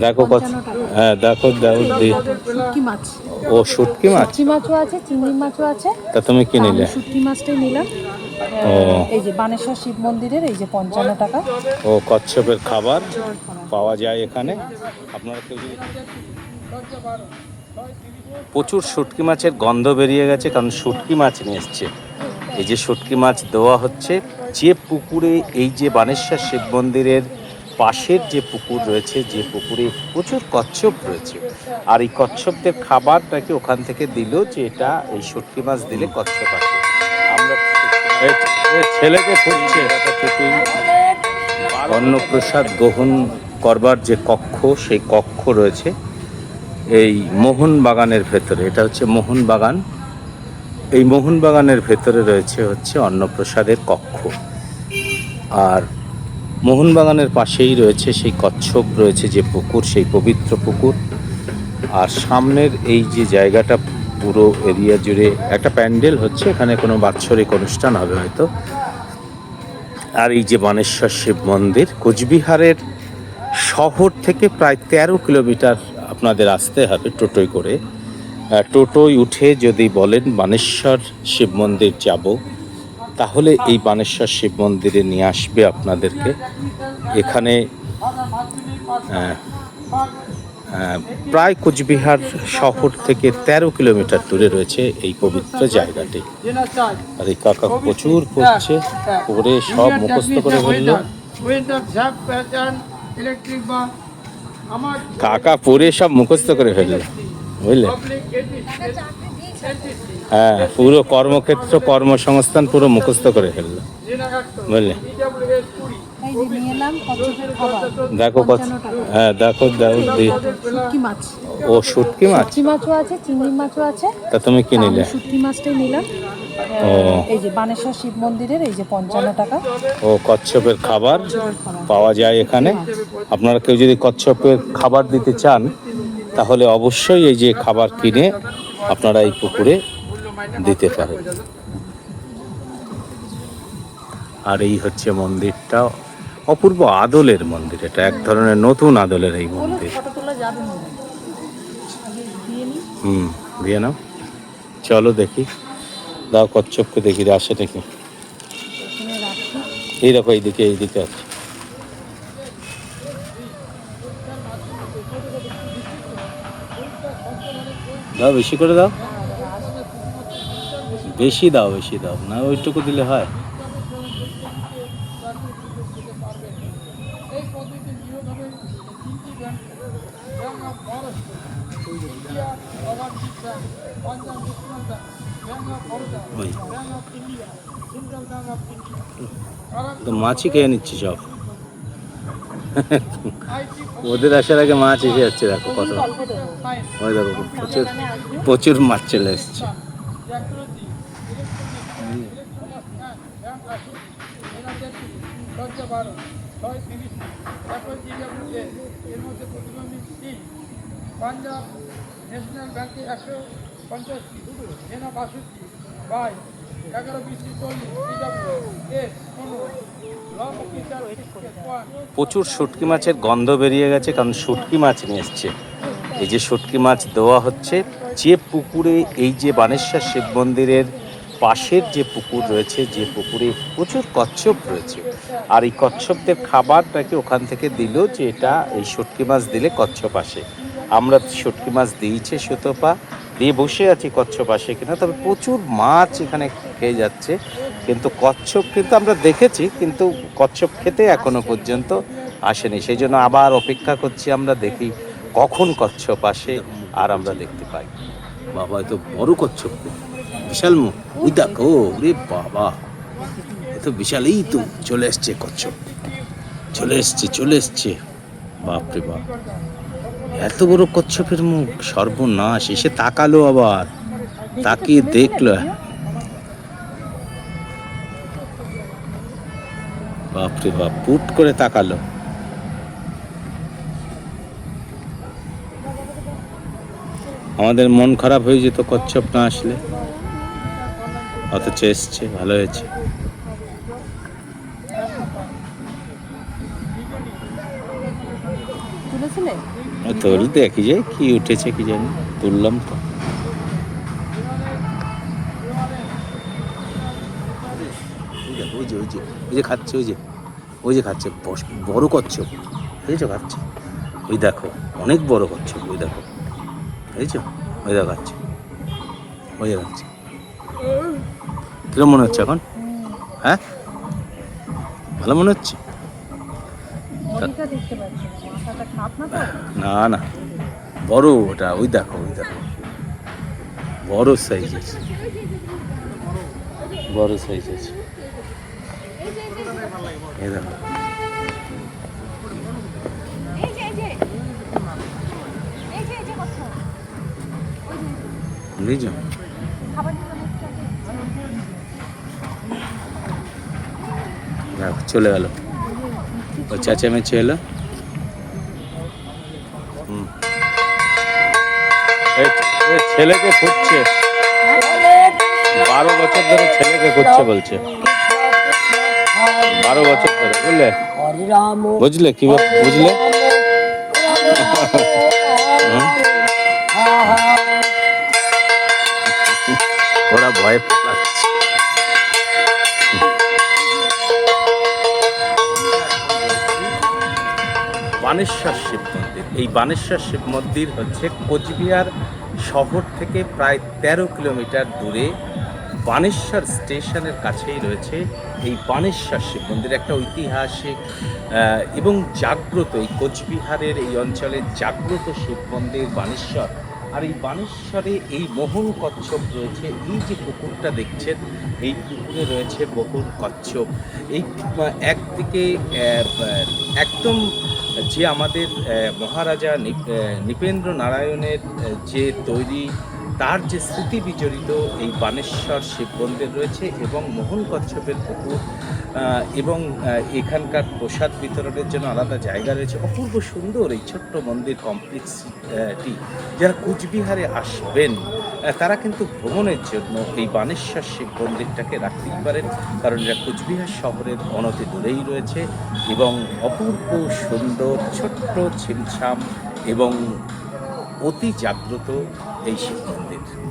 দেখো কত হ্যাঁ দেখো দেখো দি- শুটকি মাছ। ও শুটকি মাছ? শুটকি মাছও আছে চিংড়ি মাছও আছে। তা তুমি কি নিলে? শুটকি মাছটাই নিলাম। ও। এই যে বানেশ্বর শিব মন্দিরের এই যে পঞ্চান্ন টাকা। ও কচ্ছপের খাবার পাওয়া যায় এখানে। আপনারা কেউ যদি প্রচুর শুটকি মাছের গন্ধ বেরিয়ে গেছে কারণ শুটকি মাছ নিয়ে এসছে। এই যে শুটকি মাছ দেওয়া হচ্ছে যে পুকুরে এই যে বানেশ্বর শিব মন্দিরের পাশের যে পুকুর রয়েছে যে পুকুরে প্রচুর কচ্ছপ রয়েছে। আর এই কচ্ছপদের খাবারটাকে ওখান থেকে দিল যে এটা এই শুটকি মাছ দিলে কচ্ছপ আসে। আমরা ছেলেকে খুঁজছে। অন্নপ্রসাদ গ্রহণ করবার যে কক্ষ সেই কক্ষ রয়েছে এই মোহন বাগানের ভেতরে। এটা হচ্ছে মোহন বাগান। এই মোহন বাগানের ভেতরে রয়েছে হচ্ছে অন্নপ্রসাদের কক্ষ। আর মোহন বাগানের পাশেই রয়েছে সেই কচ্ছপ, রয়েছে যে পুকুর, সেই পবিত্র পুকুর। আর সামনের এই যে জায়গাটা পুরো এরিয়া জুড়ে একটা প্যান্ডেল হচ্ছে, এখানে কোনো বাৎসরিক অনুষ্ঠান হবে হয়তো। আর এই যে বানেশ্বর শিব মন্দির, কোচবিহারের শহর থেকে প্রায় তেরো কিলোমিটার আপনাদের আসতে হবে টোটোয় করে। টোটোয় উঠে যদি বলেন বানেশ্বর শিব মন্দির যাব তাহলে এই বানেশ্বর শিব মন্দিরে নিয়ে আসবে আপনাদেরকে। এখানে প্রায় কোচবিহার শহর থেকে তেরো কিলোমিটার দূরে রয়েছে এই পবিত্র জায়গাটি। আর এই কাকা প্রচুর পড়ছে পড়ে সব মুখস্থ করে ফেলল। ইলেকট্রিক বা আমার কাকা পড়ে সব মুখস্থ করে ফেলল, বুঝলে? হ্যাঁ পুরো কর্মক্ষেত্র কর্মসংস্থান পুরো মুখস্থ করে ফেলল। বুঝলে? দেখো। হ্যাঁ দেখো ও শুটকি মাছ? মাছও আছে চিংড়ি মাছও আছে। তা তুমি কি নিলে? শুটকি মাছটাই নিলাম। ও। এই যে বানেশ্বর শিব মন্দিরের এই যে পঞ্চান্ন টাকা। ও কচ্ছপের খাবার পাওয়া যায় এখানে। আপনারা কেউ যদি কচ্ছপের খাবার দিতে চান তাহলে অবশ্যই এই যে খাবার কিনে আপনারা এই পুকুরে দিতে পারেন। আর এই হচ্ছে মন্দিরটা অপূর্ব আদলের মন্দির। এটা এক ধরনের নতুন আদলের এই মন্দির। হুম দিয়ে নাও। চলো দেখি। দাও কচ্ছপকে দেখি আসে দেখি। এখানে রাখি। এই দেখো এইদিকে এইদিকে আছে। দাও বেশি করে দাও। বেশি দাও বেশি দাও। না, ওইটুকু দিলে হয়। মাছই খেয়ে নিচ্ছি সব। ওদের আসার আগে মাছ এসে যাচ্ছে, দেখো কত। ওই দেখো, প্রচুর প্রচুর মাছ চলে এসছে। পাঞ্জাব ন্যাশনাল ব্যাংকে একশো পঞ্চাশটি জেনা বাষট্টি প্রচুর শুটকি মাছের গন্ধ বেরিয়ে গেছে, কারণ শুটকি মাছ নিয়ে এসছে। এই যে শুটকি মাছ দেওয়া হচ্ছে, যে পুকুরে, এই যে বানেশ্বর শিব মন্দিরের পাশের যে পুকুর রয়েছে, যে পুকুরে প্রচুর কচ্ছপ রয়েছে। আর এই কচ্ছপদের খাবারটাকে ওখান থেকে দিল যে এটা, এই শুটকি মাছ দিলে কচ্ছপ আসে। আমরা শুটকি মাছ দিয়েছে সুতোপা দিয়ে বসে আছি কচ্ছপ আসে কিনা, তবে প্রচুর মাছ এখানে খেয়ে যাচ্ছে। কিন্তু কচ্ছপ কিন্তু আমরা দেখেছি, কিন্তু কচ্ছপ খেতে এখনও পর্যন্ত আসেনি। সেই জন্য আবার অপেক্ষা করছি আমরা দেখি কখন কচ্ছপ আসে আর আমরা দেখতে পাই। বাবা এ তো বড় কচ্ছপ বিশাল বাবা। এ তো বিশালই তো চলে এসছে কচ্ছপ। চলে এসছে চলে এসছে। বাপরে বাপ। এত বড় কচ্ছপের মুখ, সর্বনাশ, এসে তাকালো আবার, তাকিয়ে দেখল বাপরে বাপ পুট করে তাকালো। আমাদের মন খারাপ হয়ে যেত কচ্ছপ না আসলে। অথচ এসছে, ভালো হয়েছে। তুলেছিলে? তোর দেখি যে, কি উঠেছে কি জানি, তুললাম তো। ওই যে ওই যে ওই যে খাচ্ছে, ওই যে ওই যে খাচ্ছে বড় কচ্ছপ। বুঝেছ, খাচ্ছে? ওই দেখো, অনেক বড় কচ্ছপ, ওই দেখো। বুঝেছ? ওই দেখো, খাচ্ছে। ওই যে খাচ্ছে। কিরম মনে হচ্ছে এখন? হ্যাঁ? ভালো মনে হচ্ছে? না না বড় ওটা, ওই দেখো ওই দেখো। বড় সাইজ আছে। বড় সাইজ আছে। এই দেখো। চলে গেল। ও চেঁচেমেচে এলো ছেলেকে খুঁজছে বারো বছর ধরে ছেলেকে খুঁজছে বলছে বারো বছর ধরে বুঝলে বুঝলে কি বুঝলে? ওরা ভয় বানেশ্বর শিব মন্দির। এই বানেশ্বর শিব মন্দির হচ্ছে কোচবিহার শহর থেকে প্রায় তেরো কিলোমিটার দূরে। বানেশ্বর স্টেশনের কাছেই রয়েছে এই বানেশ্বর শিব মন্দির, একটা ঐতিহাসিক এবং জাগ্রত এই কোচবিহারের এই অঞ্চলের জাগ্রত শিব মন্দির বানেশ্বর। আর এই বানেশ্বরে এই মোহন কচ্ছপ রয়েছে, এই যে পুকুরটা দেখছেন, এই পুকুরে রয়েছে বহুর কচ্ছপ। এই একদিকে একদম যে আমাদের মহারাজা নিপেন্দ্র নারায়ণের যে তৈরি তার যে স্মৃতি বিজড়িত এই বানেশ্বর শিব মন্দির রয়েছে এবং মোহন কচ্ছপের পুকুর এবং এখানকার প্রসাদ বিতরণের জন্য আলাদা জায়গা রয়েছে। অপূর্ব সুন্দর এই ছোট্ট মন্দির কমপ্লেক্সটি। যারা কুচবিহারে আসবেন তারা কিন্তু ভ্রমণের জন্য এই বানেশ্বর শিব মন্দিরটাকে রাখতেই পারেন, কারণ এটা কুচবিহার শহরের অনতি দূরেই রয়েছে এবং অপূর্ব সুন্দর ছোট্ট ছিমছাম এবং অতি জাগ্রত এই শিব মন্দির।